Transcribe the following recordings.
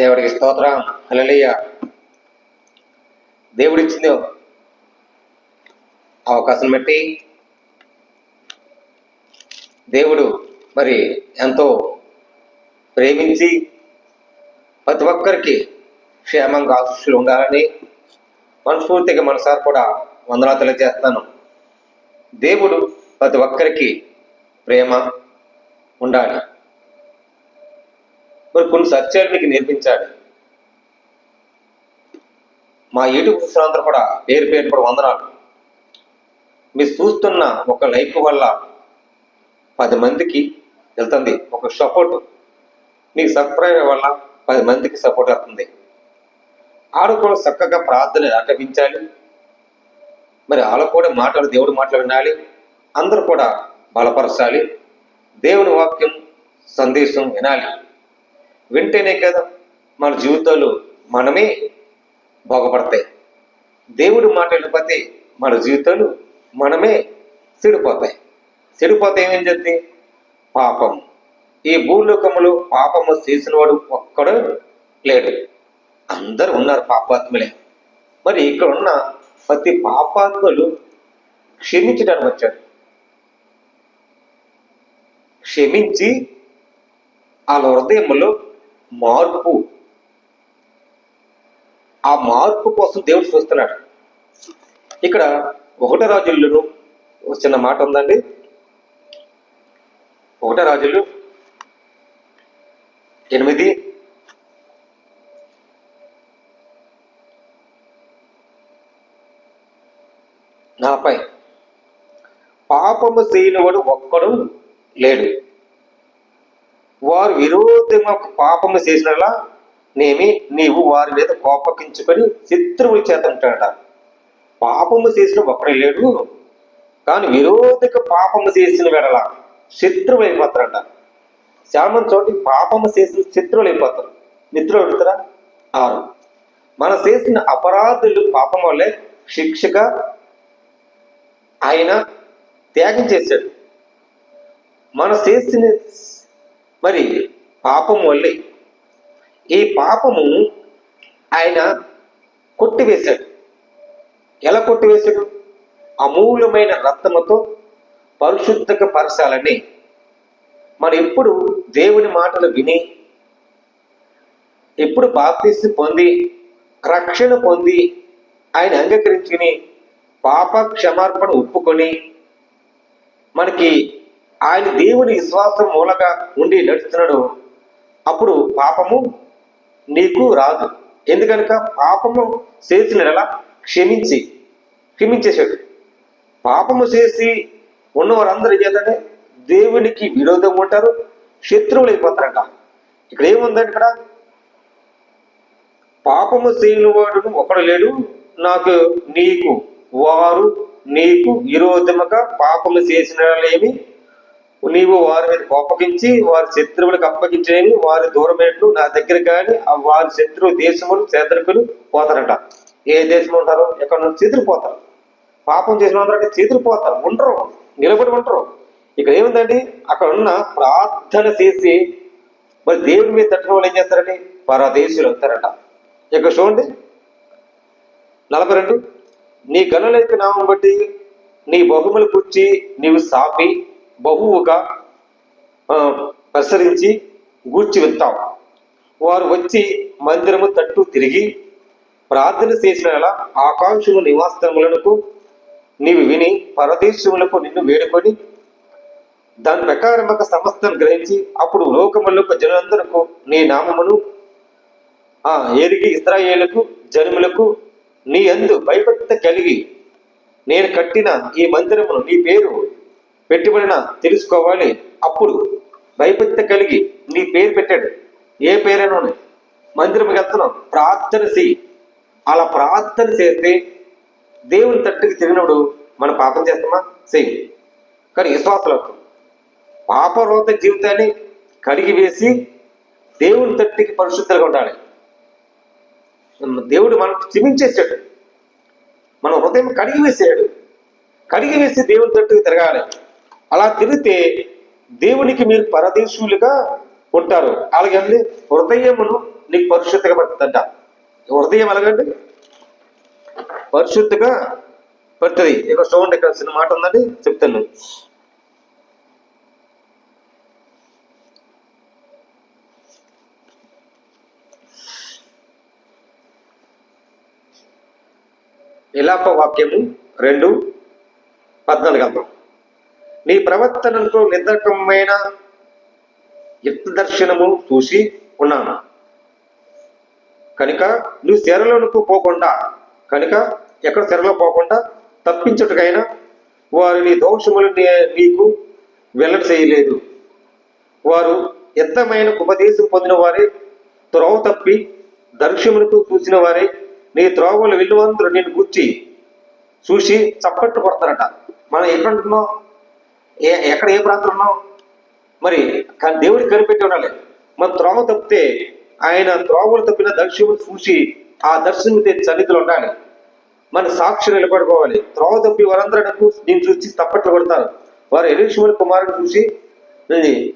దేవుడికి స్తోత్రం. హల్లెలూయ. దేవుడిచ్చింది అవకాశం బట్టి దేవుడు మరి ఎంతో ప్రేమించి ప్రతి ఒక్కరికి క్షేమంగా ఆశీస్సులు ఉండాలని మనస్ఫూర్తిగా మనసారి కూడా వందనా తెలియజేస్తాను. దేవుడు ప్రతి ఒక్కరికి ప్రేమ ఉండాలి. మరి కొన్ని సత్యాలు మీకు నేర్పించాడు మా యూట్యూబ్ చూసినంతా కూడా పేరు పేరు కూడా వందనాలు. మీరు చూస్తున్న ఒక లైక్ వల్ల పది మందికి వెళ్తుంది. ఒక సపోర్ట్. మీకు సబ్స్క్రైబ్ వల్ల పది మందికి సపోర్ట్ అవుతుంది ఆడు కూడా చక్కగా ప్రార్థన ఆటవించాలి. మరి వాళ్ళు కూడా మాటలు దేవుడు మాటలు వినాలి. అందరూ కూడా బలపరచాలి. దేవుని వాక్యం సందేశం వినాలి. వింటేనే కదా మన జీవితాలు మనమే బాగుపడతాయి. దేవుడు మాట వినకపోతే మన జీవితాలు మనమే చెడిపోతాయి. చెడిపోతే ఏమేం చెప్తే పాపం. ఈ భూలోకములో పాపము చేసినవాడు ఒక్కడు లేడు. అందరు ఉన్నారు పాపాత్ములే. మరి ఇక్కడ ఉన్న ప్రతి పాపాత్ములు క్షమించడానికి వచ్చాడు క్షమించి వాళ్ళ హృదయంలో మార్పు. ఆ మార్పు కోసం దేవుడు చూస్తున్నాడు. ఇక్కడ ఒకట రాజులను ఒక చిన్న మాట ఉందండి. ఒకట రాజులు ఎనిమిది. నాపై పాపము చేయనివాడు ఒక్కడు లేడు. వారు విరోధంగా పాపము చేసినలా నేమి నీవు వారి మీద కోపకించుకొని శత్రువుల చేత ఉంటాడట. పాపము చేసిన ఒకడే లేడు కానీ విరోధిక పాపము చేసిన వెడల శత్రువు అయిపోతారట. చాలా మంది చోటి పాపము చేసిన శత్రువులు అయిపోతారు. మిత్రులు అడుగుతారా ఆరు. మనం చేసిన అపరాధులు పాపం వల్లే శిక్షగా ఆయన త్యాగం చేశాడు. మన చేసిన మరి పాపం వల్లే. ఈ పాపము ఆయన కొట్టివేశాడు. ఎలా కొట్టివేశాడు? అమూల్యమైన రక్తముతో పరిశుద్ధక పరచాలని. మనం ఎప్పుడు దేవుని మాటలు విని ఎప్పుడు బాప్తీసి పొంది రక్షణ పొంది ఆయన అంగీకరించుకుని పాప క్షమార్పణ ఒప్పుకొని మనకి ఆయన దేవుని విశ్వాసం మూలగా ఉండి నడుస్తున్నాడు. అప్పుడు పాపము నీకు రాదు. ఎందుకనక పాపము చేసిన ఎలా క్షమించి క్షమించేశాడు. పాపము చేసి ఉన్నవారందరూ ఏం దేవునికి విరోధం ఉంటారు శత్రువులు అయిపోతారంట. ఇక్కడ ఏముందండి ఇక్కడ? పాపము చేయని వాడును ఒకడు లేడు నాకు నీకు వారు నీకు విరోధముగా పాపము చేసినలేమి నీవు వారి మీద కోపగించి వారి శత్రువులకు అప్పగించేవి వారి దూరమేట్లు నా దగ్గర కానీ ఆ వారి శత్రువు దేశములు చేతరుకులు పోతారంట. ఏ దేశం ఉంటారో ఎక్కడ నుంచి చెదిరిపోతారు. పాపం చేసిన వాళ్ళందరూ చెదిరిపోతారు. ఉండరు. నిలబడి ఉండరు. ఇక్కడ ఏముందండి? అక్కడ ఉన్న ప్రార్థన చేసి మరి దేవుని మీద తట్టిన వాళ్ళు ఏం చేస్తారండి? పరదేశులు అవుతారట ఇక్కడ చూడండి. నలభై రెండు. నీ గనులైతే నామం బట్టి నీ బహుమలు కూర్చి నీవు సాపి బహువుగా ప్రసరించి గూర్చి వెళ్తావు వారు వచ్చి మందిరము తట్టు తిరిగి ప్రార్థన చేసిన ఆకాంక్షము నివాసములకు నీవు విని పరదేశములకు నిన్ను వేడుకొని దాని ప్రకారం ఒక సమస్తం గ్రహించి అప్పుడు లోకములకు జనులందరకు నీ నామమును ఆ ఎరిగి ఇస్రాయేలుకు జనుములకు నీ అందు భయభక్త కలిగి నేను కట్టిన ఈ మందిరమును నీ పేరు పెట్టుబడిన తెలుసుకోవాలి. అప్పుడు భయభక్తి కలిగి నీ పేరు పెట్టాడు. ఏ పేరైనా మందిరం వెళ్తున్నాం. ప్రార్థన చేయి అలా ప్రార్థన చేస్తే దేవుని తట్టుకు తిరిగినప్పుడు మనం పాపం చేస్తామా? చెయ్యి. కానీ విశ్వాసలకు పాపరోత జీవితాన్ని కడిగి వేసి దేవుని తట్టుకి పరిశుద్ధంగా ఉండాలి. దేవుడు మనం క్షమించేసాడు మన హృదయం కడిగి వేసాడు కడిగి వేసి దేవుని తట్టుకు తిరగాలి. అలా తిరిగితే దేవునికి మీరు పరదేశులుగా ఉంటారు. అలాగే హృదయమును నీకు పరిశుద్ధంగా పడుతుందంట. హృదయం ఎలాగండి? పరిశుద్ధిగా పడుతుంది. ఇక్కడ చూడండి ఇక్కడ చిన్న మాట ఉందండి చెప్తాను. ఇలాప వాక్యము రెండు పద్నాలుగు అర్థం. నీ ప్రవర్తనకు నిద్రకమైన దర్శనము చూసి ఉన్నాను. కనుక నువ్వు శరలోనికి పోకుండా కనుక ఎక్కడ శరలో పోకుండా తప్పించుటకైనా వారు నీ దోషములు నీకు వెల్లడి చేయలేదు వారు ఎంతమైన ఉపదేశం పొందిన వారే త్రోవ తప్పి దర్శములకు చూసిన వారే నీ త్రోవలు విలువంతులు నేను గుర్చి చూసి చప్పట్టు కొడతారట. మనం ఎక్కడ ఏ ఎక్కడ ఏ ప్రాంతంలో ఉన్నావు? మరి క- దేవుడికి కనిపెట్టి ఉండాలి. మన త్రోవ తప్పితే ఆయన త్రోవలు తప్పిన దర్శకుడు చూసి ఆ దర్శనం చరిత్రలు ఉండాలి. మన సాక్షి నిలబడుకోవాలి. త్రోవ తప్పి వారందరూ నేను చూసి తప్పట్లు కొడతాను వారు ఎలీశ్వరి కుమారుని చూసి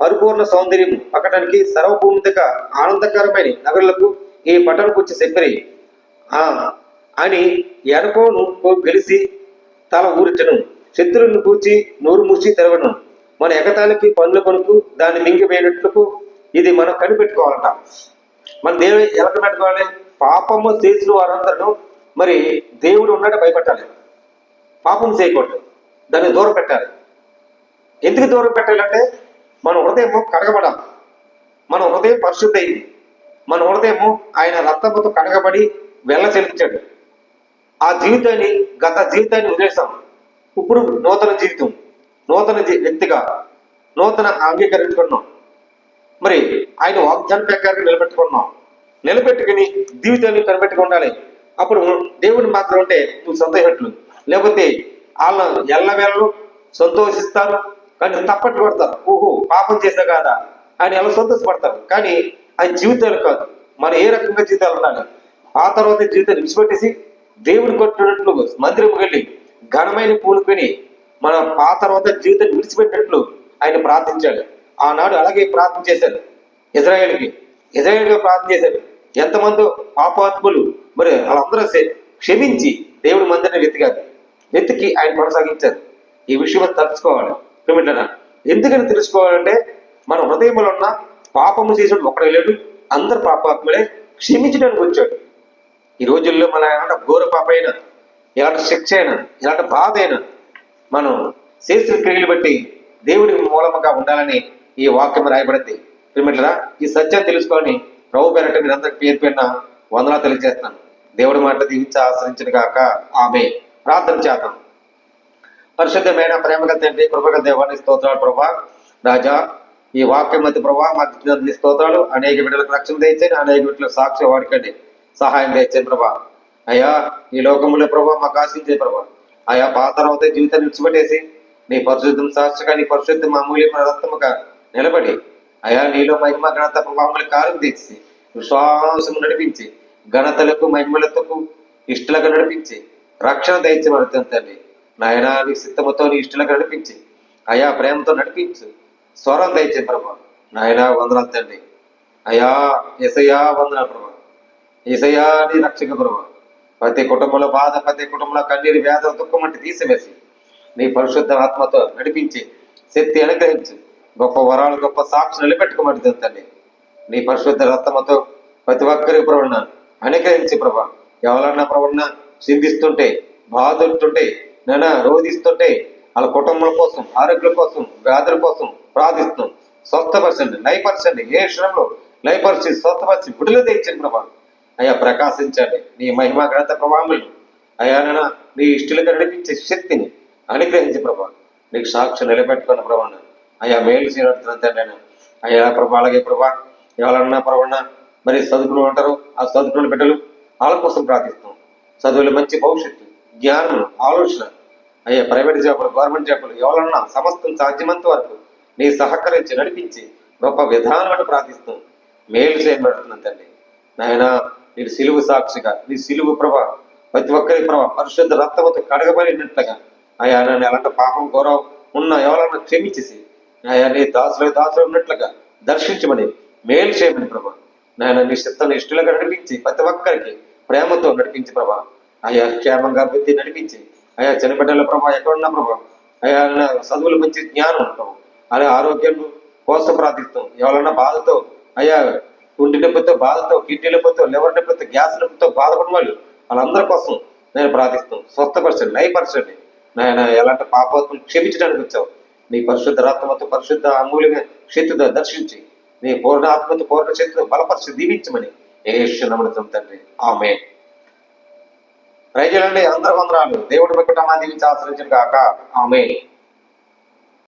పరిపూర్ణ సౌందర్యం పక్కటానికి సర్వభూమిక ఆనందకరమైన నగరులకు ఈ పట్టణకు వచ్చి చెప్పరి అని ఎనకోను గెలిచి తల ఊరిటను శత్రువులను కూర్చి నోరు మూసి తెరవను మన ఎగతాలకి పనుల కొనుకు దాన్ని మింగిపోయేటట్లకు ఇది మనం కనిపెట్టుకోవాలట. మన దేవుడు ఎలా కనిపెట్టుకోవాలి? పాపము చేసిన వారందరూ మరి దేవుడు ఉన్నట్టు భయపెట్టాలి. పాపం చేయకూడదు. దాన్ని దూరం పెట్టాలి. ఎందుకు దూరం పెట్టాలంటే మన హృదయం కడగబడాలి. మన హృదయం పరిశుద్ధయింది మన హృదయం ఆయన రక్తంతో కడగబడి వెళ్ళ చెల్లించాడు. ఆ జీవితాన్ని గత జీవితాన్ని వదిలేసాం ఇప్పుడు నూతన జీవితం నూతన వ్యక్తిగా నూతన అంగీకరించుకున్నాం. మరి ఆయన వాగ్దాన ప్రకారం నిలబెట్టుకున్నాం. నిలబెట్టుకుని జీవితాన్ని కనిపెట్టుకు ఉండాలి. అప్పుడు దేవుని మాత్రం ఉంటే నువ్వు సంతోషట్లు లేకపోతే వాళ్ళ ఎల్లవేళలు సంతోషిస్తారు కానీ తప్పట్టు పడతారు ఓహో పాపం చేసా కాదా? ఆయన ఎలా సంతోషపడతారు? కానీ ఆయన జీవితాలు కాదు. మనం ఏ రకంగా జీవితాలు ఉండాలి? ఆ తర్వాత జీవితాన్ని విడిచిపెట్టేసి దేవుని కొట్టినట్లు మందిరం వెళ్ళి ఘనమైన పూనుకొని మన పాత తర్వాత జీవితాన్ని విడిచిపెట్టినట్లు ఆయన ప్రార్థించాడు. ఆనాడు అలాగే ప్రార్థన చేశారు ఇజ్రాయేల్కి ఇజ్రాయేల్గా ప్రార్థన చేశారు ఎంతమంది పాపాత్ములు మరి వాళ్ళందరూ క్షమించి దేవుడి మందిని వెతికారు. వెతికి ఆయన కొనసాగించారు. ఈ విషయం తలుచుకోవాలి. పిమిట్లన ఎందుకని తెలుసుకోవాలంటే మన హృదయంలో ఉన్న పాపము చేసిన ఒకడే లేడు. అందరు పాపాత్ములే. క్షమించడానికి వచ్చాడు. ఈ రోజుల్లో మన ఏమన్నా ఘోర పాప అయినా ఇలాంటి శిక్ష అయినా ఇలాంటి బాధ అయినా మనం చేసిన క్రియలు బట్టి దేవుడి మూలముగా ఉండాలని ఈ వాక్యం రాయబడింది. ప్రిమిట్లరా ఈ సత్యం తెలుసుకొని ప్రభు పేరట మీరు పేరు పెన్న వందలా తెలియజేస్తున్నాను. దేవుడి మాట దీవించి ఆశ్రయించిన కాక ఆమె ప్రార్థన చేద్దాం. పరిశుద్ధమైన ప్రేమగల తండ్రి కృపగల దేవాన్ని స్తోత్రాలు ప్రభా. రాజా ఈ వాక్యం మధ్య ప్రభా మాకు స్తోత్రాలు అనేక బిడ్డలకు రక్షణ తెచ్చండి అనేక బిడ్డలకు సాక్షి వాడుకండి. సహాయం తెచ్చండి ప్రభా. అయ్యా ఈ లోకంలో ప్రభా మాకు ఆశించే ప్రభా. అయా పాత తర్వాత జీవితాన్ని విడిచిపెట్టేసి నీ పరిశుద్ధం సాక్షిగా నీ పరిశుద్ధం అమూల్యమైన రక్తముగా నిలబడి అయా నీలో మహిమ ఘనత ప్రభావములు కార్యం తీసి విశ్వాసము నడిపించి ఘనతలకు మహిమలతకు ఇష్టలకు నడిపించి రక్షణ దయచేమడుతుంది తండ్రి. నాయన నీ సిద్ధముతో నీ ఇష్టలకు నడిపించి అయా ప్రేమతో నడిపించు. స్వరం దయచే ప్రభా. నాయన వందన తండ్రి. అయా ఎసయా వందన ప్రభా. ఎసయా నీ రక్షక ప్రభా. ప్రతి కుటుంబంలో బాధ ప్రతి కుటుంబంలో కన్నీరు వ్యాధుల దుఃఖం అంటే తీసివేసి నీ పరిశుద్ధ ఆత్మతో నడిపించి శక్తి అనుగ్రహించి గొప్ప వరాలు గొప్ప సాక్షి నిలబెట్టుకోమని తండ్రి నీ పరిశుద్ధ రత్మతో ప్రతి ఒక్కరి ప్రవణ అనుగ్రహించి ప్రభా ఎవరన్నా ప్రవణ చిందిస్తుంటే బాధుంటుంటే నేను రోధిస్తుంటే వాళ్ళ కుటుంబం కోసం ఆరోగ్యం కోసం వ్యాధుల కోసం ప్రార్థిస్తున్నాం. స్వస్థపరచండి లయపరచండి. ఏ క్షణంలో లయపరిచి స్వస్థపరిచి విడుదల తెచ్చండి ప్రభా అయ్యా ప్రకాశించండి. నీ మహిమ గ్రంథ ప్రభావములు. అయ్యా నేను నీ ఇష్టలుగా నడిపించే శక్తిని అనుగ్రహించి ప్రభా. నీకు సాక్షి నిలబెట్టుకున్న ప్రభా అయ్యా మేలు చేయడం నేను అయ్యా ప్రభా అలాగే ప్రభా. ఎవరన్నా ప్రభా మరి చదువుకుని ఉంటారు. ఆ చదువుకున్న బిడ్డలు వాళ్ళ కోసం ప్రార్థిస్తాం చదువులు మంచి భవిష్యత్తు జ్ఞానం ఆలోచన. అయ్యా ప్రైవేట్ జాబులు గవర్నమెంట్ జాబులు ఎవరన్నా సమస్తం సాధ్యమంత వరకు నీ సహకరించి నడిపించి గొప్ప విధానాన్ని ప్రార్థిస్తాం మేలు చేయబడుతున్నాం తండ్రి నాయన నీ సిలువు సాక్షిగా నీ సిలువు ప్రభ ప్రతి ఒక్కరి ప్రభ పరిశుద్ధ రక్తముతో కడగబడినట్లుగా. అయ్యా నన్ను ఎలాంటి పాపం గౌరవం ఉన్న ఎవరన్నా క్షమించేసి అయ్యా నీ దాసులు దాసులు ఉన్నట్లుగా దర్శించమని మేలు చేయమని ప్రభా. నాయన నీ చిత్తం ఇష్టలుగా నడిపించి ప్రతి ఒక్కరికి ప్రేమతో నడిపించి ప్రభా. అయ్యా క్షేమంగా బుద్ధి నడిపించి అయ్యా చిన్నబిడ్డల ప్రభా ఎక్కడున్నా ప్రభా. అయ్యా నా చదువులు మంచి జ్ఞానం ఉంటాం అలా ఆరోగ్యం కోసం ప్రార్థిస్తాం ఎవరన్నా బాధతో అయ్యా గుండె నొప్పితో బాధతో కిడ్నీ నొప్పితో లివర్ నొప్పితో గ్యాస్ నొప్పితో బాధపడిన వాళ్ళు వాళ్ళందరి కోసం నేను ప్రార్థిస్తాను స్వస్థపరచండి నయపరచండి నాయన ఎలాంటి పాపాత్మలు క్షమించడానికి వచ్చావు. నీ పరిశుద్ధ రాత్మతో పరిశుద్ధ అమూల్యమైన శక్తితో దర్శించి నీ పూర్ణ ఆత్మతో పూర్ణ శక్తితో బలపరిచి దీవించమని ఏషనమని తండ్రి. ఆమె రైతులండి అందరూ వందరాలు దేవుడి కుటుంబాన్ని దీవించి ఆశ్రయించను కాక ఆమె